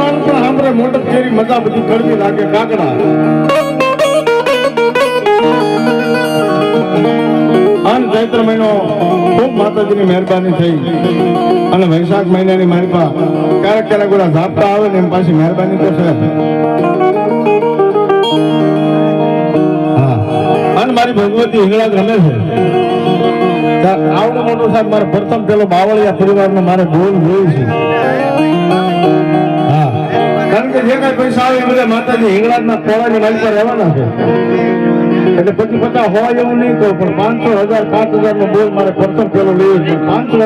નાનું પણ સાંભળે મોટપ કેરી મજા બધી કરવી લાગે કાકડા ચૈત્ર મહિનો ખૂબ માતાજીની મહેરબાની થઈ. અને વૈશાખ મહિનાની મારી પા ક્યારેક ક્યારેક બધા ઝાપટા આવે ને એમ પાછી મહેરબાની થશે મારી ભગવતી હિંગળા રમે છે. આવડો મોટો સાહેબ, મારે પ્રથમ પેલો બાવળિયા પરિવારનો મારે ગોલ જોયું છે. જે કઈ પૈસા આવે એ બધા રહેવાના છે. એટલે પછી બધા હોય એવું નહીં કહું પણ પાંચસો હજાર પાંચ હજાર નો બોલ મારે પ્રથમ પેલો લેવો છે.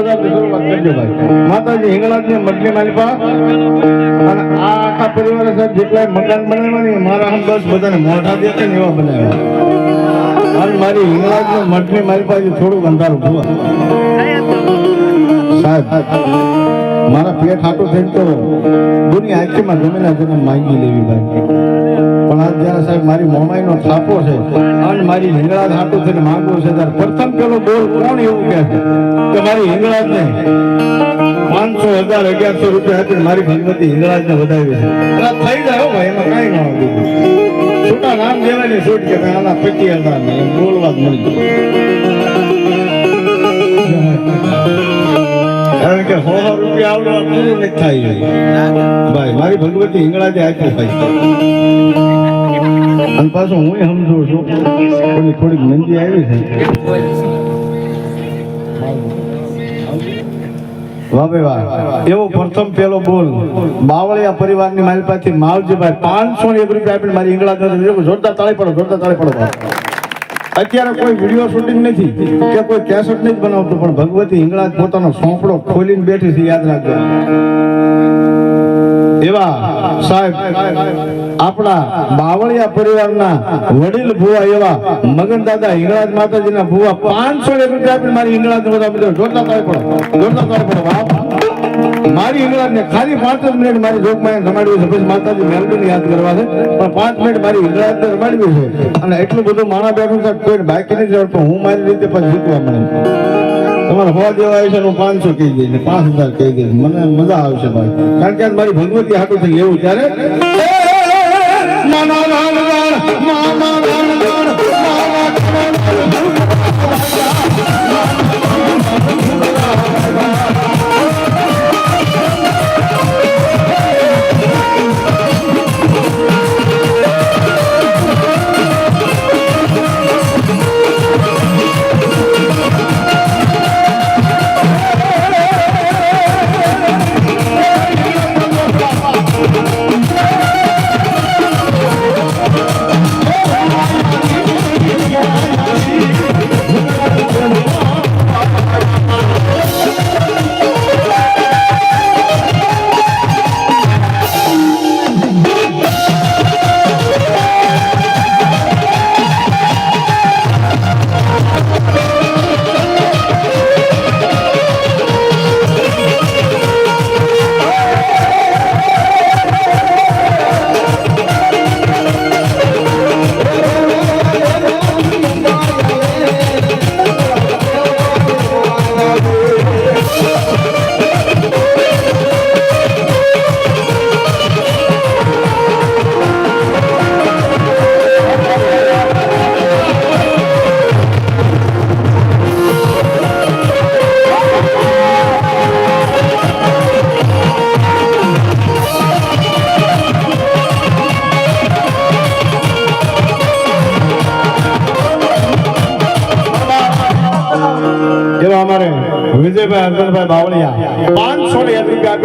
હજાર માતાજી હિંગળાજ ને મટલી મારી પા અને આ આખા પરિવારે સાહેબ જેટલા મકાન બનાવ્યા મારા બસ બધાને મોઢા દેખાય ને એવા બનાવ્યા. અને મારી હિંગળાજ ને મટલી મારી પાસે થોડુંક અંધારું ભૂવા સાહેબ, મારા પેટ હાટું થઈ તો દુનિયા આખીમાં જમીના જન્મ માંગી લેવી ભાઈ. પણ આજ જયારે સાહેબ મારી મોમાઈનો થાપો છે અને મારી હિંગળા હાટું થઈને માંગવું છે, ત્યારે પ્રથમ પેલો બોલ કોણ એવું કહે છે? કે મારી હિંગળાજ ને પાંચસો હજાર અગિયારસો રૂપિયા હતી મારી ભગવતી હિંગળાજ ને વધાવી છે. થઈ જાય હો ભાઈ, એમાં કઈ ન આવે છૂટા નામ દેવાની છૂટ કે આના પચી એમ બોલવા જ મળી કારણ કે સો સો રૂપિયા આવડો નથી થાય ભાઈ, મારી ભગવતી હિંગળાજે આપ્યું ભાઈ. અને પાછું હું સમજુ છું થોડી થોડીક મંદી આવી છે. એવો પ્રથમ પેલો બોલ. બાવળિયા પરિવારની મારી પાસે માવજીભાઈ પાંચસો એક રૂપિયા આપીને મારી ઈંગળા જોરદાર તાળી પડો, જોરદાર તાળી પડો. અત્યારે કોઈ વીડિયો શૂટિંગ નથી. કે કોઈ કેસેટ નથી બનાવતું, પણ ભગવતી હિંગળા પોતાનો સોંપડો ખોલીને બેઠી છે, યાદ રાખજો. એવા, સાહેબ આપણા બાવળિયા પરિવારના વડીલ ભુવા એવા મગન દાદા હિંગળાજ માતાજીના ભુવા પાંચસો રૂપિયા મારી હિંગળાજ બધા મિત્રો જોરદાર તાળી પડો જોરદાર તાળી પડો મારી હિંગળાજ ને ખાલી પાંચ જ મિનિટ મારી જોગમાં રમાડવી છે. પછી માતાજી મેલડીને યાદ કરવા છે. પણ પાંચ મિનિટ મારી હિંગળાજ ને રમાડવી છે. અને એટલું બધું માણા બેઠું છે કોઈ બાકી નથી આવડતું હું મારી રીતે પણ જીતવા મળે. તમારે હોવા દેવા આવશે હું પાંચસો કહી દઈશ પાંચ હજાર કહી દઈશ. મને મજા આવશે ભાઈ. કારણ કે આજ મારી ભગવતી હાટું થઈ એવું ત્યારે. રણ રાણ, મામા રાણ રાણ,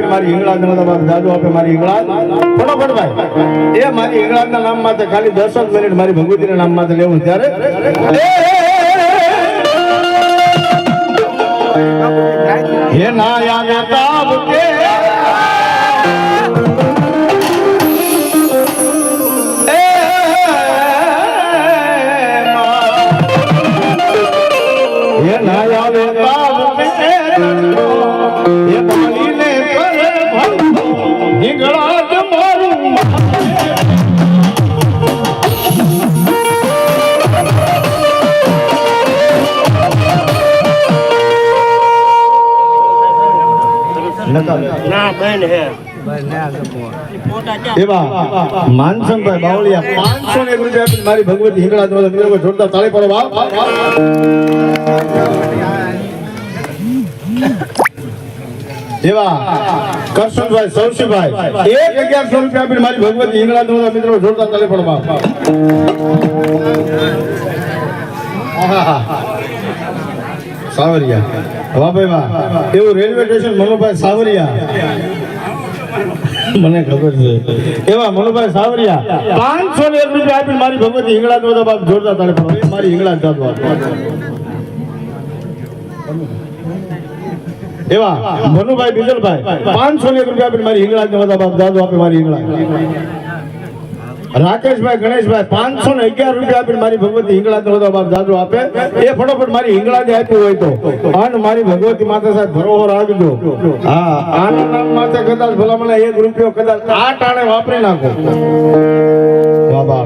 એક મારી હિંગળાજ બધા જાદુ આપે મારી હિંગળાજ ફટાફટ ભાઈ એ મારી હિંગળાજ ના નામ માટે ખાલી દસ જ મિનિટ મારી ભગવતી ના નામ માટે લેવું ત્યારે. હે ના યાદ એવા માનસનભાઈ બાવળિયા પાંચસો ને એક રૂપિયા આપીને મારી ભગવતી હિંગળા દ્વારા મિત્રો જોરદાર તાળી પડો એવા કરશનભાઈ સૌશીભાઈ એક અગિયારસો રૂપિયા આપીને મારી ભગવતી હિંગળા દ્વારા મિત્રો જોરદાર તાળી પડો સાવરિયા વાહ ભાઈ વાહ એવું રેલવે સ્ટેશન મનોભાઈ સાવરિયા. મને ખબર છે. એવા મનુભાઈ સાવરિયા, પાંચસો ને એક રૂપિયા આપીને મારી ભગવતી હિંગળા તો બાપ જોડતા તારે એ મારી હિંગળા જાત એવા મનુભાઈ બીજલભાઈ, પાંચસો ને એક રૂપિયા આપીને મારી હિંગળા ને બધા બાપ દાદુ આપે મારી હિંગળા રાકેશભાઈ, ગણેશભાઈ, પાંચસો ને અગિયાર રૂપિયા આપીને મારી ભગવતી હિંગળા ને બાપ દાદુ આપે. એ ફટોફટ મારી હિંગળા ને આપ્યું હોય તો. અને મારી ભગવતી માતા સાહેબ ધરોહર રાખજો. હા, આના નામ માથે કદાચ ભલા મને એક રૂપિયો, કદાચ આ ટાણે વાપરી નાખો. વાહ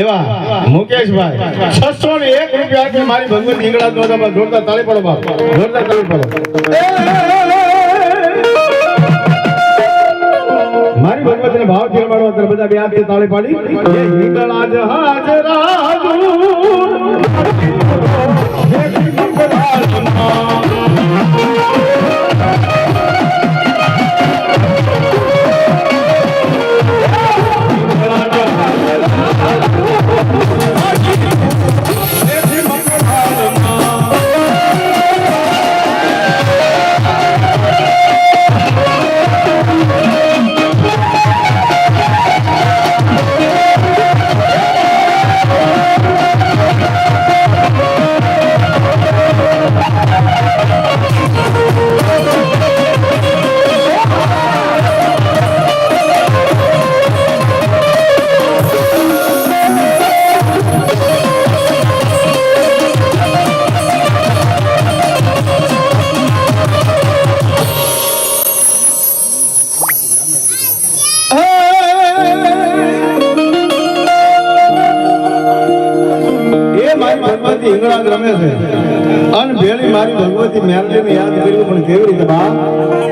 એવા, મુકેશભાઈ, છસો ને એક રૂપિયા આપીને મારી ભગવતી હિંગળા બાપ જોરદાર તાળી પડો બાપ. જોરદાર તાળી પડો. બધા બે હાથથી તાળી પાડી. એ ભગવતી હિંગળાજ રમે છે. અને ભેળી મારી ભગવતી મેરડીને યાદ કર્યું પણ કેવી રીતે બા?